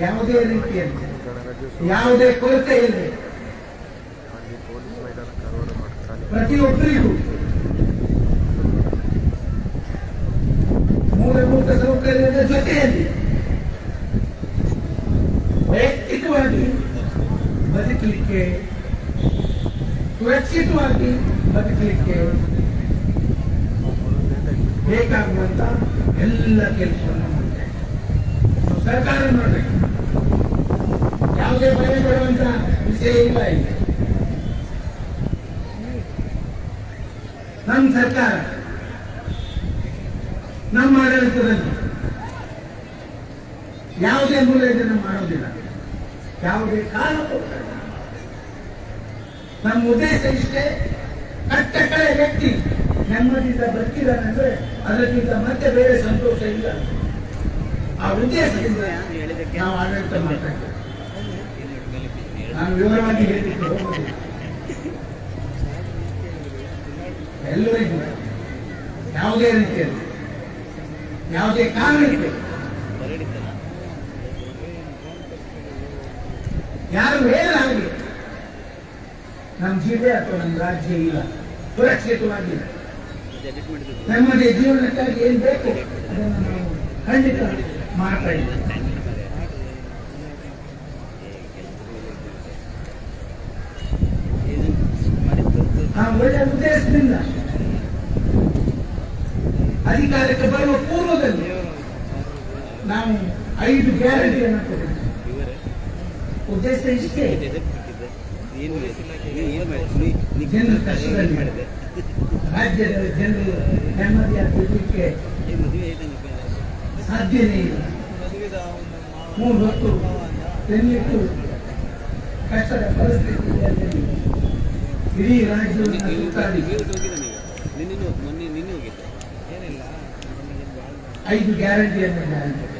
ಯಾವುದೇ ರೀತಿಯಲ್ಲಿ, ಯಾವುದೇ ಕೊರತೆ ಇಲ್ಲ ಪ್ರತಿಯೊಬ್ಬರಿಗೂ ಮೂಲಭೂತ ಸೌಕರ್ಯದ ಜೊತೆಯಲ್ಲಿ ವೈಯಕ್ತಿಕವಾಗಿ ಬದುಕಲಿಕ್ಕೆ, ಸುರಕ್ಷಿತವಾಗಿ ಬದುಕಲಿಕ್ಕೆ ಬೇಕಾಗುವಂತ ಎಲ್ಲ ಕೆಲಸವನ್ನು ಸರ್ಕಾರ ಮಾಡಬೇಕು. ಯಾವುದೇ ಭಯ ಪಡುವಂತ ವಿಷಯ ಇಲ್ಲ ಇಲ್ಲಿ ನಮ್ಮ ಸರ್ಕಾರ ನಮ್ಮ ಆಡಳಿತದಲ್ಲಿ ಯಾವುದೇ ಮೂಲ ಇದನ್ನು ಮಾಡೋದಿಲ್ಲ. ಯಾವುದೇ ಕಾರಣ ನಮ್ಮ ಉದ್ದೇಶ ಇಷ್ಟೇ ಕಟ್ಟ ಕಳೆ ವ್ಯಕ್ತಿ ನೆಮ್ಮದಿಯಿಂದ ಅಂದ್ರೆ ಅದಕ್ಕಿಂತ ಮತ್ತೆ ಬೇರೆ ಸಂತೋಷ ಇಲ್ಲ. ಆ ಉದ್ದೇಶದಿಂದ ನಾವು ಆಡಳಿತ ಮಾಡ್ತಾ ಇದ್ದೇವೆ. ನಾನು ವಿವರವಾಗಿ ಹೇಳ್ತಿದ್ದೆ ಎಲ್ಲರಿಗೂ ಯಾವುದೇ ರೀತಿಯಲ್ಲಿ, ಯಾವುದೇ ಕಾರಣಕ್ಕೆ ಯಾರು ಹೇಳಲಾಗಲಿ ನಮ್ಮ ಜಿಲ್ಲೆ ಅಥವಾ ನಮ್ಮ ರಾಜ್ಯ ಇಲ್ಲ. ಸುರಕ್ಷಿತವಾಗಿಲ್ಲ ನಮ್ಮದೇ ಜೀವನಕ್ಕಾಗಿ ಏನ್ ಬೇಕು ಅದನ್ನು ನಾವು ಖಂಡಿತ ಮಾಡ್ತಾ ಇದ್ದೇವೆ. ಆ ಒಳ್ಳೆ ಉದ್ದೇಶದಿಂದ. ಅಧಿಕಾರಕ್ಕೆ ಬರುವ ಪೂರ್ವದಲ್ಲಿ ನಾವು ಐದು ಗ್ಯಾರಂಟಿಯನ್ನು ಕೊಟ್ಟಿದ್ದೇವೆ. ಉದ್ದೇಶ ಇಷ್ಟೇ. ಜನರ ಕಷ್ಟದಲ್ಲಿ ರಾಜ್ಯದ ಜನರು ನೆಮ್ಮದಿಯಾಗಿರ್ಲಿಕ್ಕೆ ಸಾಧ್ಯನೇ ಇಲ್ಲ. ಮೂರು ಹೊತ್ತು ತಿನ್ನಲಿಕ್ಕೂ ಕಷ್ಟದ ಪರಿಸ್ಥಿತಿಯಲ್ಲಿ ಇಡೀ ರಾಜ್ಯವನ್ನು ಐದು ಗ್ಯಾರಂಟಿಯನ್ನು